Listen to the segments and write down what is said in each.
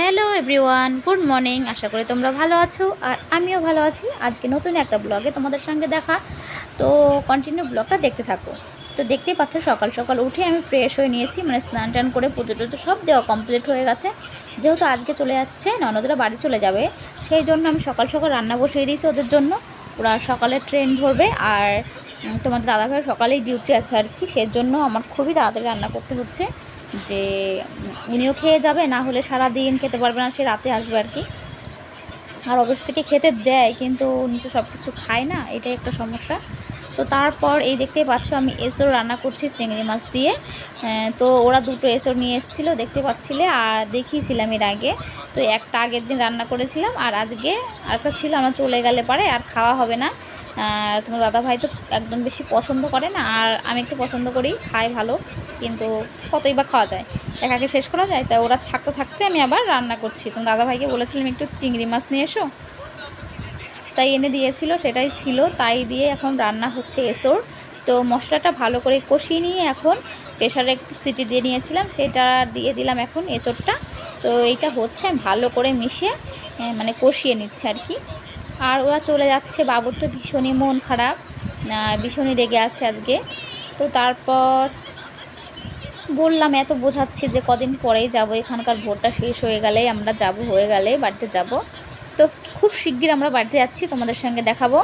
Hello everyone, good morning. আশা করি তোমরা ভালো আছো আর আমিও ভালো আছি। আজকে নতুন একটা ব্লগে তোমাদের সঙ্গে দেখা। তো কন্টিনিউ ব্লগটা দেখতে থাকো। তো দেখতেই পাচ্ছ সকাল সকাল উঠে আমি ফ্রেশ হয়ে নিয়েছি। মানে স্নান টান করে পুজো টুজো সব দেওয়া কমপ্লিট হয়ে গেছে। যেহেতু আজকে চলে যাচ্ছে, ননদরা বাড়ি চলে যাবে। সেই জন্য আমি সকাল সকাল রান্না বসিয়ে দিয়েছি ওদের জন্য। ওরা সকালে ট্রেন ধরবে আর তোমাদের দাদাভাই সকালেই ডিউটি আছে আর কি। সেই জন্য আমার খুবই তাড়াতাড়ি রান্না করতে হচ্ছে। যে উনিও খেয়ে যাবে, না হলে সারা দিন খেতে পারবে না, সে রাতে আসবে আর কি। আর অফিস থেকে খেতে দেয়, কিন্তু উনি তো সব কিছু খায় না, এটাই একটা সমস্যা। তো তারপর এই দেখতেই পাচ্ছ আমি এসর রান্না করছি চিংড়ি মাছ দিয়ে। তো ওরা দুটো এসর নিয়ে এসেছিল, দেখতে পাচ্ছিলে, আর দেখিয়েছিলাম এর আগে। তো একটা আগের দিন রান্না করেছিলাম, আর আজকে আরেকটা ছিল, আমার চলে গেলে পারে, আর খাওয়া হবে না। তোমার দাদা ভাই তো একদম বেশি পছন্দ করে না, আর আমি একটু পছন্দ করি খাই ভালো। কিন্তু কতই বা খাওয়া যায়। একাকে শেষ করা যায় তাই ওরা থাকতে থাকতে আমি আবার রান্না করছি। তোমার দাদা ভাইকে বলেছিলাম, একটু চিংড়ি মাছ নিয়ে এসো। তাই এনে দিয়েছিল, সেটাই ছিল। তাই দিয়ে এখন রান্না হচ্ছে এসোর। তো মশলাটা ভালো করে কষিয়ে নিয়ে এখন প্রেশারে একটু সিটি দিয়ে নিয়েছিলাম, সেটা দিয়ে দিলাম এখন এঁচোড়টা। তো এইটা হচ্ছে ভালো করে মিশিয়ে মানে কষিয়ে নিচ্ছে আর কি। আর ওরা চলে যাচ্ছে, বাবুর তো ভীষণই মন খারাপ ভীষণই রেগে আছে আজকে। তো তারপর বললাম, এত বোঝাচ্ছি যে কদিন পরেই যাব, এখানকার ভোটটা শেষ হয়ে গেলেই আমরা যাব, হয়ে গেলে বাড়িতে যাব। তো খুব শিগগির আমরা বাড়িতে যাচ্ছি, তোমাদের সঙ্গে দেখাবো।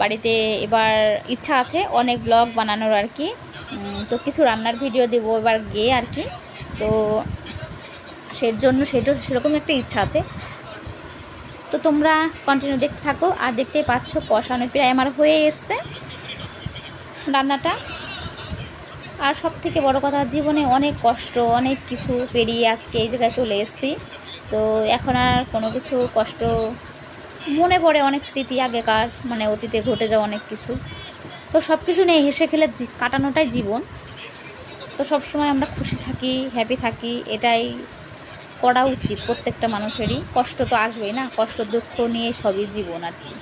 বাড়িতে এবার ইচ্ছা আছে অনেক ব্লগ বানানোর আর কি। তো কিছু রান্নার ভিডিও দেবো এবার গিয়ে আর কি। তো সের জন্য সেটা সেরকম একটা ইচ্ছা আছে। তো তোমরা কন্টিনিউ দেখতে থাকো। আর দেখতেই পাচ্ছ কষানো প্রায় আমার হয়ে এসছে রান্নাটা। আর সব থেকে বড় কথা, জীবনে অনেক কষ্ট, অনেক কিছু পেরিয়ে আজকে এই জায়গায় চলে এসেছি। তো এখন আর কোনো কিছু কষ্ট, মনে পড়ে অনেক স্মৃতি আগেকার মানে অতীতে ঘটে যাওয়া অনেক কিছু। তো সব কিছু নিয়ে হেসে খেলে কাটানোটাই জীবন। তো সব সময় আমরা খুশি থাকি হ্যাপি থাকি, এটাই করা উচিত প্রত্যেকটা মানুষেরই। কষ্ট তো আসবেই না, কষ্ট দুঃখ নিয়ে সবই জীবন আর কি।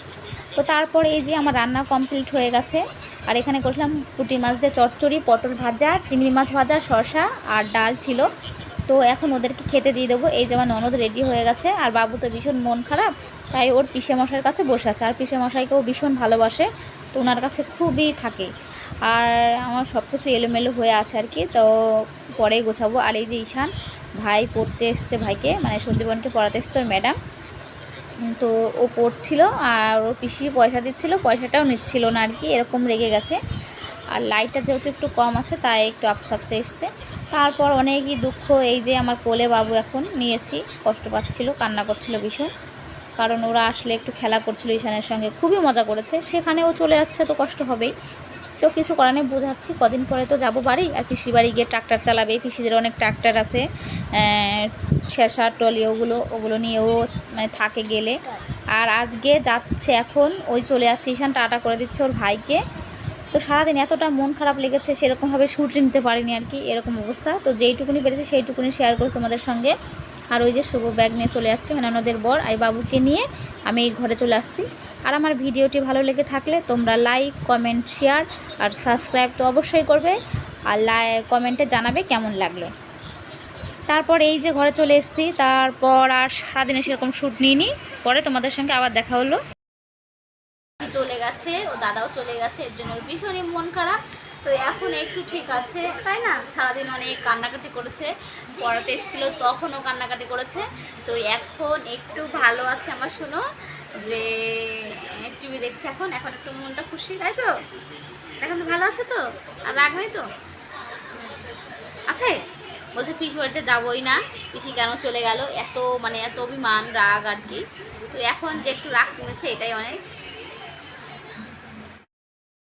তো তারপর এই যে আমার রান্না কমপ্লিট হয়ে গেছে আর এখানে করলাম পুঁটি মাছ দিয়ে চচ্চড়ি, পটল ভাজা, চিংড়ি মাছ ভাজা, শসা আর ডাল ছিল। তো এখন ওদেরকে খেতে দিয়ে দেবো। এই যেমন ননদ রেডি হয়ে গেছে। আর বাবু তো ভীষণ মন খারাপ, তাই ওর পিসে মশাইয়ের কাছে বসে আছে। আর পিসে মশাইকেও ভীষণ ভালোবাসে, তো ওনার কাছে খুবই থাকে। আর আমার সব কিছু এলোমেলো হয়ে আছে আর কি। তো পরেই গোছাবো। আর এই যে ঈশান, ভাই পড়তে এসছে ভাইকে মানে সন্দীপনকে পড়াতে এসছে ম্যাডাম তো ও পড়ছিল আর ও পিসি পয়সা দিচ্ছিল, পয়সাটাও নিচ্ছিল না আর কি, এরকম রেগে গেছে। আর লাইটটা যেহেতু একটু কম আছে, তাই একটু আপসাপসে এসছে। তারপর অনেকই দুঃখ, এই যে আমার কোলে বাবু এখন নিয়েছি, কষ্ট পাচ্ছিল, কান্না করছিল ভীষণ। কারণ ওরা আসলে একটু খেলা করছিল ঈশানের সঙ্গে, খুবই মজা করেছে। সেখানে ও চলে যাচ্ছে তো কষ্ট হবেই। তো কিছু নেই, বোঝাচ্ছি, কদিন পরে তো যাব বাড়ি। আর পিসি বাড়ি গিয়ে ট্রাক্টর চালাবে, পিসিদের অনেক ট্রাক্টর আছে। শেষা, টলি, ওগুলো ওগুলো নিয়েও মানে থাকে গেলে। আর আজকে যাচ্ছে এখন, ওই চলে যাচ্ছে, ঈশান টাটা করে দিচ্ছে ওর ভাইকে। তো সারাদিন এতটা মন খারাপ লেগেছে, সেরকমভাবে শুট নিতে পারিনি আর কি, এরকম অবস্থা। তো যেইটুকুনি পেরেছে, সেইটুকুনি শেয়ার করি তোমাদের সঙ্গে। আর ওই যে শুভ ব্যাগ নিয়ে চলে যাচ্ছে মানে ওনাদের বর আর বাবুকে নিয়ে আমি এই ঘরে চলে আসছি। আর আমার ভিডিওটি ভালো লেগে থাকলে তোমরা লাইক কমেন্ট শেয়ার আর সাবস্ক্রাইব তো অবশ্যই করবে। আর লাই কমেন্টে জানাবে কেমন লাগল। তারপর এই যে ঘরে চলে এসেছি, তারপর আর সারাদিনে সেরকম শ্যুট নিইনি। পরে তোমাদের সঙ্গে আবার দেখা হলো। চলে গেছে, ও দাদাও চলে গেছে, এর জন্য ভীষণই মন খারাপ। তো এখন একটু ঠিক আছে, তাই না? সারাদিন অনেক কান্নাকাটি করেছে, পড়াতে এসেছিল, তখনও কান্নাকাটি করেছে। তো এখন একটু ভালো আছে আমার, শোনো? যে, টিভি দেখছে এখন এখন একটু মনটা খুশি, তাই তো? এখন তো ভালো আছে তো? আর রাগ নেই তো? আছে বলছে, পিসি বাড়িতে যাবোই না। পিসি কেন চলে গেল? এত মানে এত অভিমান, রাগ আর কি। তো এখন যে একটু রাগ কমেছে, এটাই অনেক।